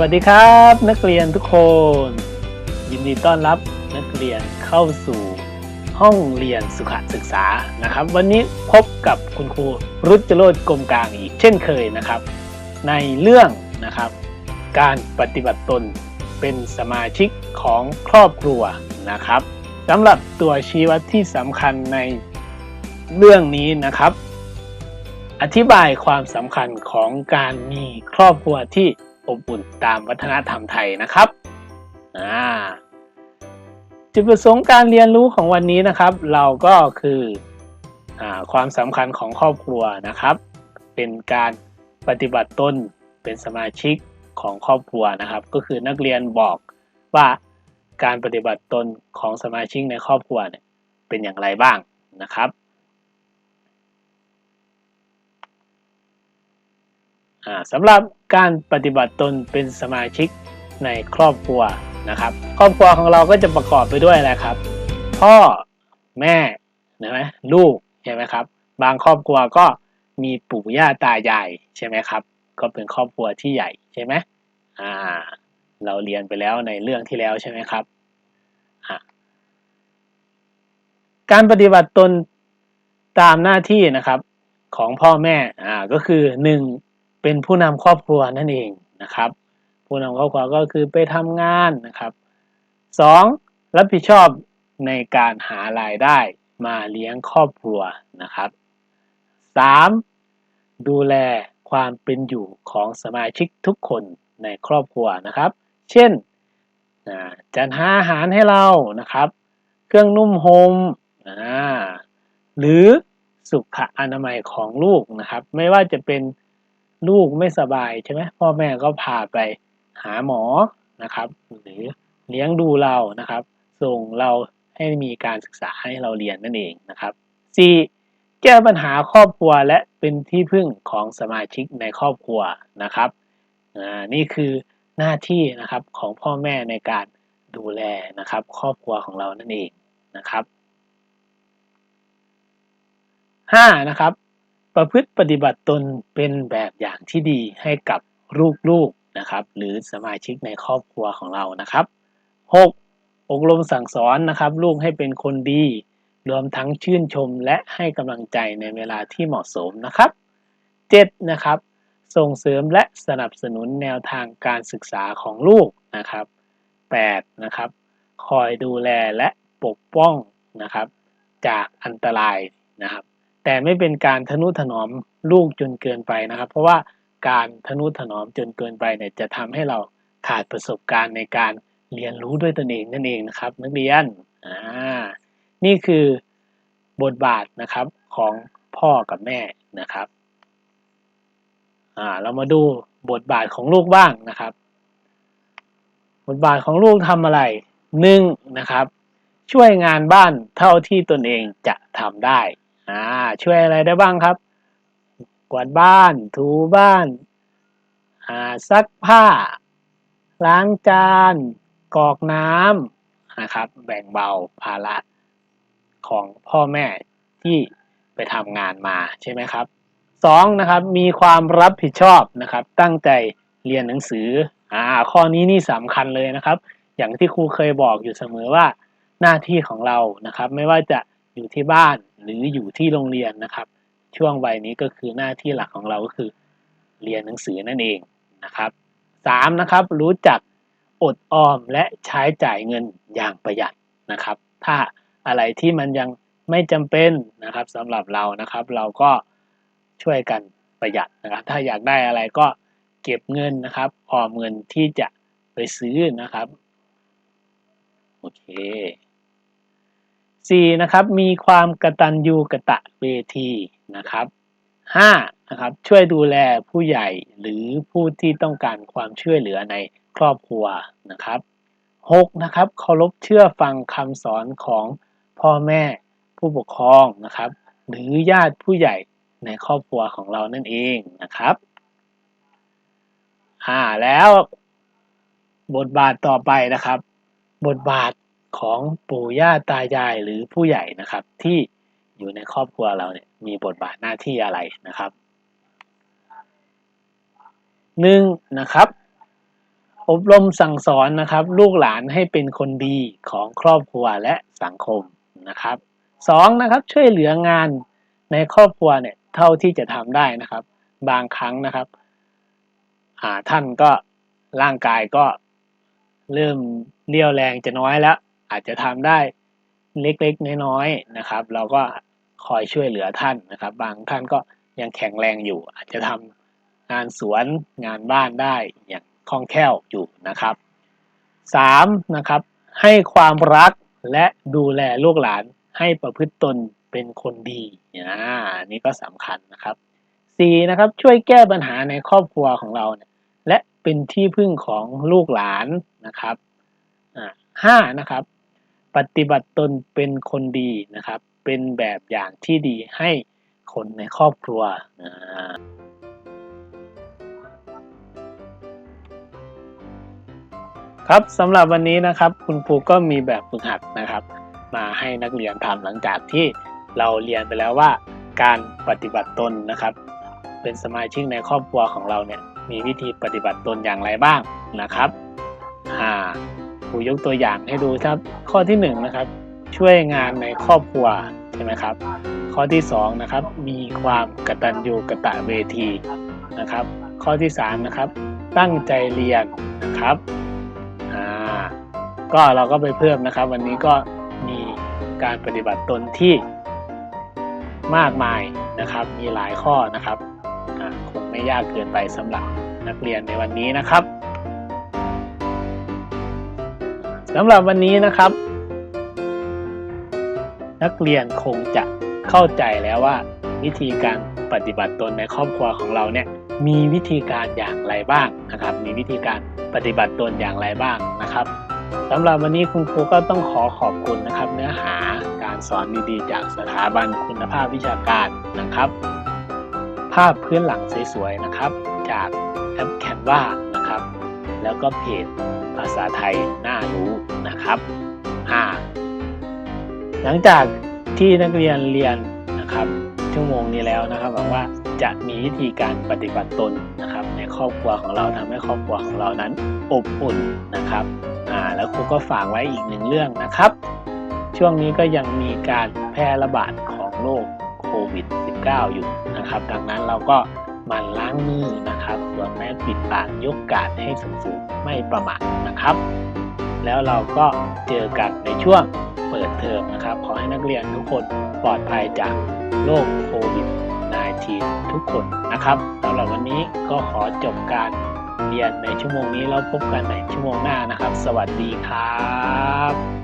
วัสดีครับ นักเรียนทุกคน ยินดีต้อนรับนักเรียนเข้าสู่ห้องเรียนสุขศึกษานะครับ วันนี้พบกับคุณครูรุจโรจกรมกลางอีกเช่นเคยนะครับ ในเรื่องนะครับ การปฏิบัติตนเป็นสมาชิกของครอบครัวนะครับสำหรับตัวชี้วัดที่สำคัญในเรื่องนี้นะครับ อธิบายความสำคัญของการมีครอบครัวที่ อบอุ่นตามวัฒนธรรมไทยนะครับอ่าจุดประสงค์การเรียนรู้ของวันนี้นะครับ เราก็คืออความสำคัญของครอบครัวนะครับ เป็นการปฏิบัติตนเป็นสมาชิกของครอบครัวนะครับ ก็คือนักเรียนบอกว่าการปฏิบัติตนของสมาชิกในครอบครัวเนี่ยเป็นอย่างไรบ้างนะครับ อ่า สำหรับการปฏิบัติตนเป็นสมาชิกในครอบครัวนะครับ ครอบครัวของเราก็จะประกอบไปด้วยอะไรครับ พ่อแม่ใช่ไหมลูกใช่ไหมครับ บางครอบครัวก็มีปู่ย่าตายายใช่ไหมครับ ก็เป็นครอบครัวที่ใหญ่ใช่ไหมอ่า เราเรียนไปแล้วในเรื่องที่แล้วใช่ไหมครับการปฏิบัติตนตามหน้าที่นะครับของพ่อแม่อ่าก็คือหนึ่ง เป็นผู้นำครอบครัวนั่นเองนะครับ ผู้นำครอบครัวก็คือไปทำงานนะครับ 2. รับผิดชอบในการหารายได้มาเลี้ยงครอบครัวนะครับ 3. ดูแลความเป็นอยู่ของสมาชิกทุกคนในครอบครัวนะครับ เช่นจัดหาอาหารให้เรานะครับ เครื่องนุ่มห่มหรือสุขอนามัยของลูกนะครับ ไม่ว่าจะเป็น ลูกไม่สบายใช่ไหมพ่อแม่ก็พาไปหาหมอนะครับ หรือเลี้ยงดูเรานะครับ ส่งเราให้มีการศึกษาให้เราเรียนนั่นเองนะครับ 4. แก้ปัญหาครอบครัวและเป็นที่พึ่งของสมาชิกในครอบครัวนะครับนี่คือหน้าที่นะครับของพ่อแม่ในการดูแลนะครับ ครอบครัวของเรานั่นเองนะครับ 5. นะครับ ประพฤติปฏิบัติตนเป็นแบบอย่างที่ดีให้กับลูกๆนะครับ หรือสมาชิกในครอบครัวของเรานะครับ 6. อบรมสั่งสอนนะครับ ลูกให้เป็นคนดี รวมทั้งชื่นชมและให้กำลังใจในเวลาที่เหมาะสมนะครับ 7. นะครับ ส่งเสริมและสนับสนุนแนวทางการศึกษาของลูกนะครับ 8. นะครับ คอยดูแลและปกป้องนะครับ จากอันตรายนะครับ แต่ไม่เป็นการทนุถนอมลูกจนเกินไปนะครับ เพราะว่าการทนุถนอมจนเกินไปเนี่ยจะทำให้เราขาดประสบการณ์ในการเรียนรู้ด้วยตนเองนั่นเองนะครับ นักเรียนอ่านี่คือบทบาทนะครับของพ่อกับแม่นะครับอ่าเรามาดูบทบาทของลูกบ้างนะครับ บทบาทของลูกทำอะไรหนึ่งนะครับ ช่วยงานบ้านเท่าที่ตนเองจะทำได้ อ่าช่วยอะไรได้บ้างครับ กวาดบ้านถูบ้านอ่าซักผ้า ล้างจานกรอกน้ำนะครับ แบ่งเบาภาระของพ่อแม่ที่ไปทำงานมาใช่ไหมครับสองนะครับมีความรับผิดชอบนะครับ ตั้งใจเรียนหนังสืออ่าข้อนี้นี่สำคัญเลยนะครับ อย่างที่ครูเคยบอกอยู่เสมอว่าหน้าที่ของเรานะครับ ไม่ว่าจะอยู่ที่บ้าน หรืออยู่ที่โรงเรียนนะครับ ช่วงวัยนี้ก็คือหน้าที่หลักของเราก็คือ เรียนหนังสือนั่นเองนะครับสามนะครับรู้จักอดออมและใช้จ่ายเงินอย่างประหยัดนะครับ ถ้าอะไรที่มันยังไม่จำเป็นนะครับสำหรับเรานะครับ เราก็ช่วยกันประหยัดนะครับ ถ้าอยากได้อะไรก็เก็บเงินนะครับ ออมเงินที่จะไปซื้อนะครับ โอเค 4. นะครับมีความกตัญญูกะตะเวทีนะครับ 5. นะครับช่วยดูแลผู้ใหญ่หรือผู้ที่ต้องการความช่วยเหลือในครอบครัวนะครับ 6. นะครับเคารพเชื่อฟังคำสอนของพ่อแม่ผู้ปกครองนะครับ หรือญาติผู้ใหญ่ในครอบครัวของเรานั่นเองนะครับอ่าแล้วบทบาทต่อไปนะครับ บทบาท ของปู่ย่าตายายหรือผู้ใหญ่นะครับ ที่อยู่ในครอบครัวเราเนี่ยมีบทบาทหน้าที่อะไรนะครับหนึ่งนะครับ อบรมสั่งสอนนะครับ ลูกหลานให้เป็นคนดีของครอบครัวและสังคมนะครับสองนะครับช่วยเหลืองานในครอบครัวเนี่ยเท่าที่จะทำได้นะครับ บางครั้งนะครับท่านก็ร่างกายก็เริ่มเรี่ยวแรงจะน้อยแล้ว อาจจะทำได้เล็กๆน้อยๆนะครับ เราก็คอยช่วยเหลือท่านนะครับ บางท่านก็ยังแข็งแรงอยู่ อาจจะทำงานสวนงานบ้านได้อย่างคล่องแคล่วอยู่นะครับสามนะครับ ให้ความรักและดูแลลูกหลานให้ประพฤติตนเป็นคนดีนะนี่ก็สำคัญนะครับสี่นะครับช่วยแก้ปัญหาในครอบครัวของเราเนี่ยและเป็นที่พึ่งของลูกหลานนะครับห้านะครับ ปฏิบัติตนเป็นคนดีนะครับ เป็นแบบอย่างที่ดีให้คนในครอบครัวนะครับสำหรับวันนี้นะครับ คุณครูก็มีแบบฝึกหัดนะครับ มาให้นักเรียนทำหลังจากที่เราเรียนไปแล้วว่า การปฏิบัติตนนะครับ เป็นสมาชิกในครอบครัวของเราเนี่ยมีวิธีปฏิบัติตนอย่างไรบ้างนะครับอ่า ครูยกตัวอย่างให้ดูครับ ข้อที่1นนะครับ ช่วยงานในครอบครัวใช่ไหมครับ ข้อที่2นะครับ มีความกตัญญูกะตะเวทีนะครับ ข้อที่3นะครับ ตั้งใจเรียนนะครับอ่าก็เราก็ไปเพิ่มนะครับ วันนี้ก็มีการปฏิบัติตนที่มากมายนะครับ มีหลายข้อนะครับคงไม่ยากเกินไปสำหรับนักเรียนในวันนี้นะครับ สำหรับวันนี้นะครับ นักเรียนคงจะเข้าใจแล้วว่า วิธีการปฏิบัติตนในครอบครัวของเราเนี่ยมีวิธีการอย่างไรบ้างนะครับ มีวิธีการปฏิบัติตนอย่างไรบ้างนะครับสำหรับวันนี้คุณครูก็ต้องขอขอบคุณนะครับ เนื้อหาการสอนดีๆ จากสถาบันคุณภาพวิชาการนะครับ ภาพพื้นหลังสวยๆนะครับ จากแอปแคนวานะครับ แล้วก็เพจ ษาไทยน่ารู้นะครับอ่าหลังจากที่นักเรียนเรียนนะครับชั่วโมงนี้แล้วนะครับหวังว่าจะมีวิธีการปฏิบัติตนนะครับ ในครอบครัวของเราทำให้ครอบครัวของเรานั้นอบอุ่นนะครับอ่าแล้วครูก็ฝากไว้อีกหนึ่งเรื่องนะครับ ช่วงนี้ก็ยังมีการแพร่ระบาดของโรคโควิด -19 อยู่นะครับ ดังนั้นเราก็ มันล้างมือนะครับสวมแมสปิดปากยกกาดให้สูงๆไม่ประมาทนะครับ แล้วเราก็เจอกันในช่วงเปิดเทอมนะครับ ขอให้นักเรียนทุกคนปลอดภัยจากโรคโควิด -19 ทุกคนนะครับสำหรับวันนี้ก็ขอจบการเรียนในชั่วโมงนี้แล้วพบกันในชั่วโมงหน้านะครับ สวัสดีครับ